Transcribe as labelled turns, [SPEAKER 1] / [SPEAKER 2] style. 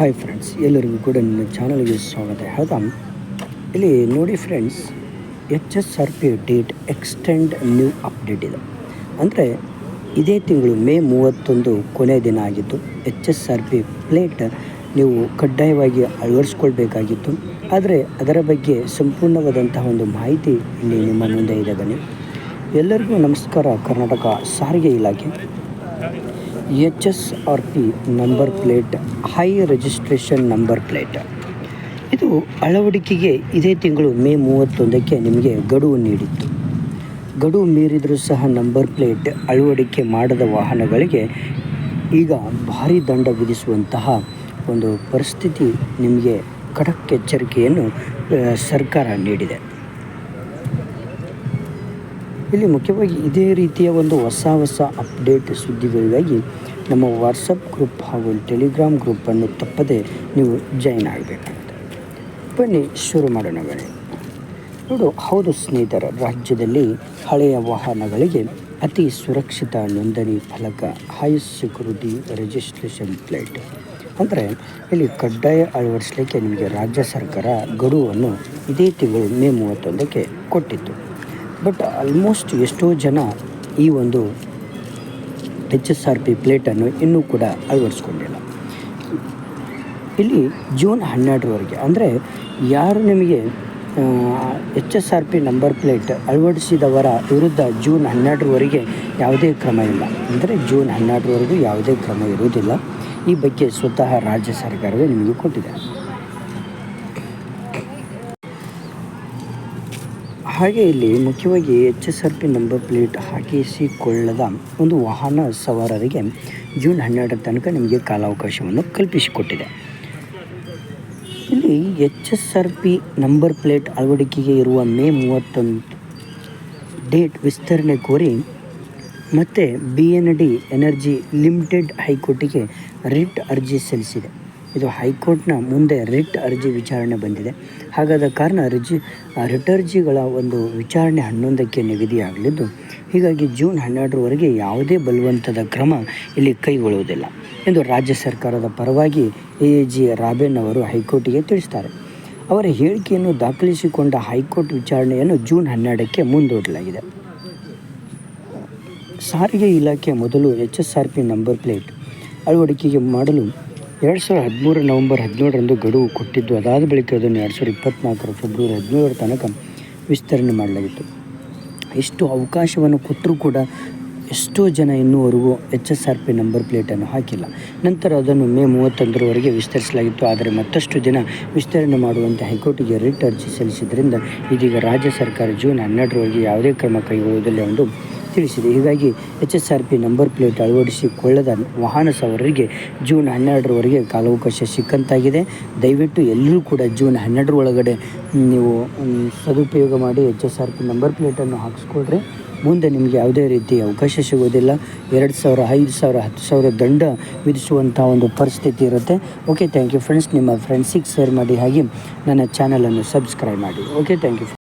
[SPEAKER 1] Hi friends ಎಲ್ಲರಿಗೂ ಕೂಡ ನನ್ನ ಚಾನಲ್ಗೆ ಸ್ವಾಗತ. ಹೌದಾ? ಇಲ್ಲಿ ನೋಡಿ friends H S R P date extend new update ಇದೆ. ಅಂದರೆ ಇದೇ ತಿಂಗಳು ಮೇ ಮೂವತ್ತೊಂದು ಕೊನೆಯ ದಿನ ಆಗಿತ್ತು H S R P plate ನೀವು ಕಡ್ಡಾಯವಾಗಿ ಅಳವಡಿಸ್ಕೊಳ್ಬೇಕಾಗಿತ್ತು. ಆದರೆ ಅದರ ಬಗ್ಗೆ ಸಂಪೂರ್ಣವಾದಂತಹ ಒಂದು ಮಾಹಿತಿ ಇಲ್ಲಿ ನಿಮ್ಮ ಮುಂದೆ ಇದೆ ಬನ್ನಿ. ಎಲ್ಲರಿಗೂ ನಮಸ್ಕಾರ, ಕರ್ನಾಟಕ ಸಾರಿಗೆ ಇಲಾಖೆ. H S R P number plate, high registration number plate. ಇದು ಅಳವಡಿಕೆಗೆ ಇದೇ ತಿಂಗಳು ಮೇ ಮೂವತ್ತೊಂದಕ್ಕೆ ನಿಮಗೆ ಗಡುವು ನೀಡಿತ್ತು. ಗಡುವು ಮೀರಿದರೂ ಸಹ ನಂಬರ್ ಪ್ಲೇಟ್ ಅಳವಡಿಕೆ ಮಾಡದ ವಾಹನಗಳಿಗೆ ಈಗ ಭಾರಿ ದಂಡ ವಿಧಿಸುವಂತಹ ಒಂದು ಪರಿಸ್ಥಿತಿ ನಿಮಗೆ ಖಡಕ್ ಎಚ್ಚರಿಕೆಯನ್ನು ಸರ್ಕಾರ ನೀಡಿದೆ. ಇಲ್ಲಿ ಮುಖ್ಯವಾಗಿ ಇದೇ ರೀತಿಯ ಒಂದು ಹೊಸ ಹೊಸ ಅಪ್ಡೇಟ್ ಸುದ್ದಿಗಳಿಗಾಗಿ ನಮ್ಮ ವಾಟ್ಸಪ್ ಗ್ರೂಪ್ ಹಾಗೂ ಟೆಲಿಗ್ರಾಮ್ ಗ್ರೂಪನ್ನು ತಪ್ಪದೆ ನೀವು ಜಾಯಿನ್ ಆಗಬೇಕಾಗುತ್ತೆ. ಬನ್ನಿ, ಶುರು ಮಾಡೋಣ ಬನ್ನಿ. ನೋಡು, ಹೌದು ಸ್ನೇಹಿತರ, ರಾಜ್ಯದಲ್ಲಿ ಹಳೆಯ ವಾಹನಗಳಿಗೆ ಅತಿ ಸುರಕ್ಷಿತ ನೋಂದಣಿ ಫಲಕ ಹೈ ಸೆಕ್ಯೂರಿಟಿ ರಿಜಿಸ್ಟ್ರೇಷನ್ ಪ್ಲೇಟ್ ಅಂದರೆ ಇಲ್ಲಿ ಕಡ್ಡಾಯ ಅಳವಡಿಸಲಿಕ್ಕೆ ನಿಮಗೆ ರಾಜ್ಯ ಸರ್ಕಾರ ಗಡುವನ್ನು ಇದೇ ತಿಂಗಳು ಮೇ ಮೂವತ್ತೊಂದಕ್ಕೆ ಕೊಟ್ಟಿತ್ತು. ಬಟ್ ಆಲ್ಮೋಸ್ಟ್ ಎಷ್ಟೋ ಜನ ಈ ಒಂದು ಎಚ್ ಎಸ್ ಆರ್ ಪಿ ಪ್ಲೇಟನ್ನು ಇನ್ನೂ ಕೂಡ ಅಳವಡಿಸ್ಕೊಂಡಿಲ್ಲ. ಇಲ್ಲಿ ಜೂನ್ ಹನ್ನೆರಡರವರೆಗೆ ಅಂದರೆ ಯಾರು ನಿಮಗೆ H S R P number plate ಅಳವಡಿಸಿದವರ ವಿರುದ್ಧ ಜೂನ್ ಹನ್ನೆರಡರವರೆಗೆ ಯಾವುದೇ ಕ್ರಮ ಇಲ್ಲ. ಅಂದರೆ ಜೂನ್ ಹನ್ನೆರಡರವರೆಗೂ ಯಾವುದೇ ಕ್ರಮ ಇರುವುದಿಲ್ಲ. ಈ ಬಗ್ಗೆ ಸ್ವತಃ ರಾಜ್ಯ ಸರ್ಕಾರವೇ ನಿಮಗೆ ಕೊಟ್ಟಿದೆ. ಹಾಗೆ ಇಲ್ಲಿ ಮುಖ್ಯವಾಗಿ H S R P number plate ಹಾಕಿಸಿಕೊಳ್ಳದ ಒಂದು ವಾಹನ ಸವಾರರಿಗೆ ಜೂನ್ ಹನ್ನೆರಡರ ತನಕ ನಿಮಗೆ ಕಾಲಾವಕಾಶವನ್ನು ಕಲ್ಪಿಸಿಕೊಟ್ಟಿದೆ. ಇಲ್ಲಿ H S R P number plate ಅಳವಡಿಕೆಗೆ ಇರುವ ಮೇ ಮೂವತ್ತೊಂದು ಡೇಟ್ ವಿಸ್ತರಣೆ ಕೋರಿ ಮತ್ತು B N D energy limited ಹೈಕೋರ್ಟಿಗೆ writ ಅರ್ಜಿ ಸಲ್ಲಿಸಿದೆ. ಇದು ಹೈಕೋರ್ಟ್ನ ಮುಂದೆ ರಿಟ್ ಅರ್ಜಿ ವಿಚಾರಣೆ ಬಂದಿದೆ. ಹಾಗಾದ ಕಾರಣ ಅರ್ಜಿ ರಿಟ್ ಅರ್ಜಿಗಳ ಒಂದು ವಿಚಾರಣೆ ಹನ್ನೊಂದಕ್ಕೆ ನಿಗದಿಯಾಗಲಿದ್ದು, ಹೀಗಾಗಿ ಜೂನ್ ಹನ್ನೆರಡರವರೆಗೆ ಯಾವುದೇ ಬಲವಂತದ ಕ್ರಮ ಇಲ್ಲಿ ಕೈಗೊಳ್ಳುವುದಿಲ್ಲ ಎಂದು ರಾಜ್ಯ ಸರ್ಕಾರದ ಪರವಾಗಿ ಎ ಜಿ ರಾಬೆನ್ ಅವರು ಹೈಕೋರ್ಟಿಗೆ ತಿಳಿಸ್ತಾರೆ. ಅವರ ಹೇಳಿಕೆಯನ್ನು ದಾಖಲಿಸಿಕೊಂಡ ಹೈಕೋರ್ಟ್ ವಿಚಾರಣೆಯನ್ನು ಜೂನ್ ಹನ್ನೆರಡಕ್ಕೆ ಮುಂದೂಡಲಾಗಿದೆ. ಸಾರಿಗೆ ಇಲಾಖೆ ಮೊದಲು H S R P number plate ಅಳವಡಿಕೆಗೆ ಮಾಡಲು ಎರಡು ಸಾವಿರದ ಹದಿಮೂರು ನವೆಂಬರ್ ಹದಿನೇಳರಂದು ಗಡುವು ಕೊಟ್ಟಿದ್ದು, ಅದಾದ ಬಳಿಕ ಅದನ್ನು ಎರಡು ಸಾವಿರದ ಇಪ್ಪತ್ತ್ನಾಲ್ಕರ ಫೆಬ್ರವರಿ ಹದಿನೇಳರ ತನಕ ವಿಸ್ತರಣೆ ಮಾಡಲಾಗಿತ್ತು. ಎಷ್ಟು ಅವಕಾಶವನ್ನು ಕೊಟ್ಟರೂ ಕೂಡ ಎಷ್ಟೋ ಜನ ಇನ್ನೂವರೆಗೂ H S R P number ಪ್ಲೇಟನ್ನು ಹಾಕಿಲ್ಲ. ನಂತರ ಅದನ್ನು ಮೇ ಮೂವತ್ತೊಂದರವರೆಗೆ ವಿಸ್ತರಿಸಲಾಗಿತ್ತು. ಆದರೆ ಮತ್ತಷ್ಟು ದಿನ ವಿಸ್ತರಣೆ ಮಾಡುವಂತೆ ಹೈಕೋರ್ಟಿಗೆ ರಿಟ್ ಅರ್ಜಿ ಸಲ್ಲಿಸಿದ್ದರಿಂದ ಇದೀಗ ರಾಜ್ಯ ಸರ್ಕಾರ ಜೂನ್ ಹನ್ನೆರಡರವರೆಗೆ ಯಾವುದೇ ಕ್ರಮ ಕೈಗೊಳ್ಳುವುದಿಲ್ಲ ಎಂದು ತಿಳಿಸಿದೆ. ಹೀಗಾಗಿ H S R P number plate ಅಳವಡಿಸಿಕೊಳ್ಳದ ವಾಹನ ಸವಾರರಿಗೆ ಜೂನ್ ಹನ್ನೆರಡರವರೆಗೆ ಕಾಲಾವಕಾಶ ಸಿಕ್ಕಂತಾಗಿದೆ. ದಯವಿಟ್ಟು ಎಲ್ಲರೂ ಕೂಡ ಜೂನ್ ಹನ್ನೆರಡರ ಒಳಗಡೆ ನೀವು ಸದುಪಯೋಗ ಮಾಡಿ H S R P number ಪ್ಲೇಟನ್ನು ಹಾಕಿಸ್ಕೊಳ್ರಿ. ಮುಂದೆ ನಿಮಗೆ ಯಾವುದೇ ರೀತಿ ಅವಕಾಶ ಸಿಗೋದಿಲ್ಲ ಎರಡು ಸಾವಿರ, ಐದು ಸಾವಿರ, ಹತ್ತು ಸಾವಿರ ದಂಡ ವಿಧಿಸುವಂಥ ಒಂದು ಪರಿಸ್ಥಿತಿ ಇರುತ್ತೆ. Okay, thank you friends. ನಿಮ್ಮ ಫ್ರೆಂಡ್ಸಿಗೆ ಶೇರ್ ಮಾಡಿ ಹಾಗೆ ನನ್ನ ಚಾನಲನ್ನು ಸಬ್ಸ್ಕ್ರೈಬ್ ಮಾಡಿ. Okay, thank you.